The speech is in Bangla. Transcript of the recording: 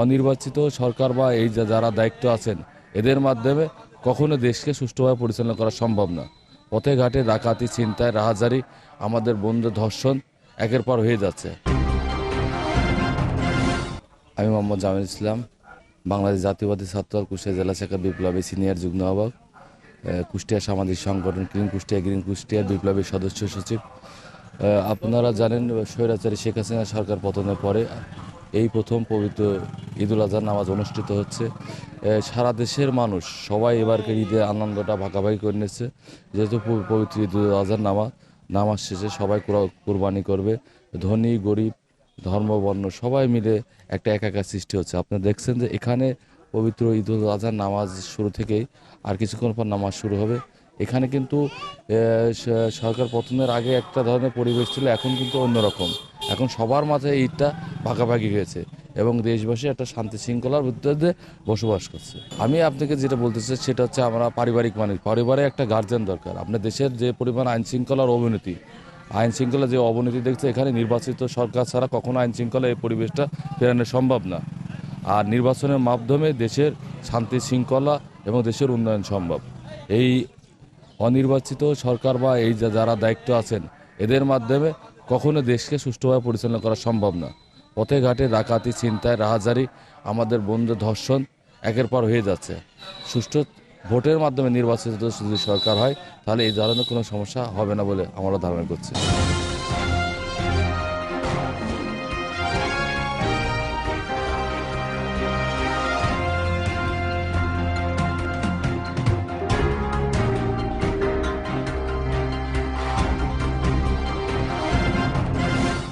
অনির্বাচিত সরকার বা এই যারা দায়িত্ব আছেন, এদের মাধ্যমে কখনো দেশকে সুষ্ঠুভাবে পরিচালনা করা সম্ভব না। পথে ঘাটে ডাকাতি চিন্তায় রাহাজারি আমাদের বন্ধু ধর্ষণ একের পর হয়ে যাচ্ছে। আমি মোহাম্মদ জামিল ইসলাম, বাংলাদেশ জাতীয়বাদী ছাত্র কুষ্টিয়া জেলা শাখা বিপ্লবী সিনিয়র যুগ্ম আহ্বায়ক কুষ্টিয়া সামাজিক সংগঠন গ্রিন কুষ্টিয়া, গ্রিন কুষ্টিয়ার বিপ্লবী সদস্য সচিব। আপনারা জানেন, স্বৈরাচারী শেখ হাসিনা সরকার পতনের পরে এই প্রথম পবিত্র ঈদুল আজহার নামাজ অনুষ্ঠিত হচ্ছে। সারা দেশের মানুষ সবাই এবারকে ঈদের আনন্দটা ভাগাভাগি করে নিচ্ছে। যেহেতু পবিত্র ঈদুল আজহার নামাজ নামাজ শেষে সবাই কুরা- কুরবানি করবে। ধনী, গরিব ধর্ম বর্ণ সবাই মিলে একটা একাকার সৃষ্টি হচ্ছে। আপনি দেখছেন যে এখানে পবিত্র ঈদ উল আজহার নামাজ শুরু থেকেই আর কিছুক্ষণ পর নামাজ শুরু হবে। এখানে কিন্তু সরকার পতনের আগে একটা ধরনের পরিবেশ ছিল, এখন কিন্তু অন্যরকম। এখন সবার মাঝে ঈদটা ভাগাভাগি হয়েছে এবং দেশবাসী একটা শান্তি শৃঙ্খলার ভিতরে বসবাস করছে। আমি আপনাকে যেটা বলতে চাই, সেটা হচ্ছে আমরা পারিবারিক মানুষ পরিবারে একটা গার্জেন দরকার। আপনার দেশের যে পরিমাণ আইন শৃঙ্খলার অবনতি, আইন শৃঙ্খলা যে অবনতি দেখছে, এখানে নির্বাচিত সরকার ছাড়া কখনো আইন শৃঙ্খলা এই পরিবেশটা ফেরানো সম্ভব না। আর নির্বাচনের মাধ্যমে দেশের শান্তি শৃঙ্খলা এবং দেশের উন্নয়ন সম্ভব। এই অনির্বাচিত সরকার বা এই যে যারা দায়িত্ব আছেন, এদের মাধ্যমে কখনো দেশকে সুষ্ঠুভাবে পরিচালনা করা সম্ভব না। পথে ঘাটে ডাকাতি চিন্তায় রাহাজারি, আমাদের বন্ধু ধর্ষণ একের পর হয়ে যাচ্ছে। সুষ্ঠু ভোটের মাধ্যমে নির্বাচিত যদি সরকার হয়, তাহলে এই ধরনের কোনো সমস্যা হবে না বলে আমরা ধারণা করছি।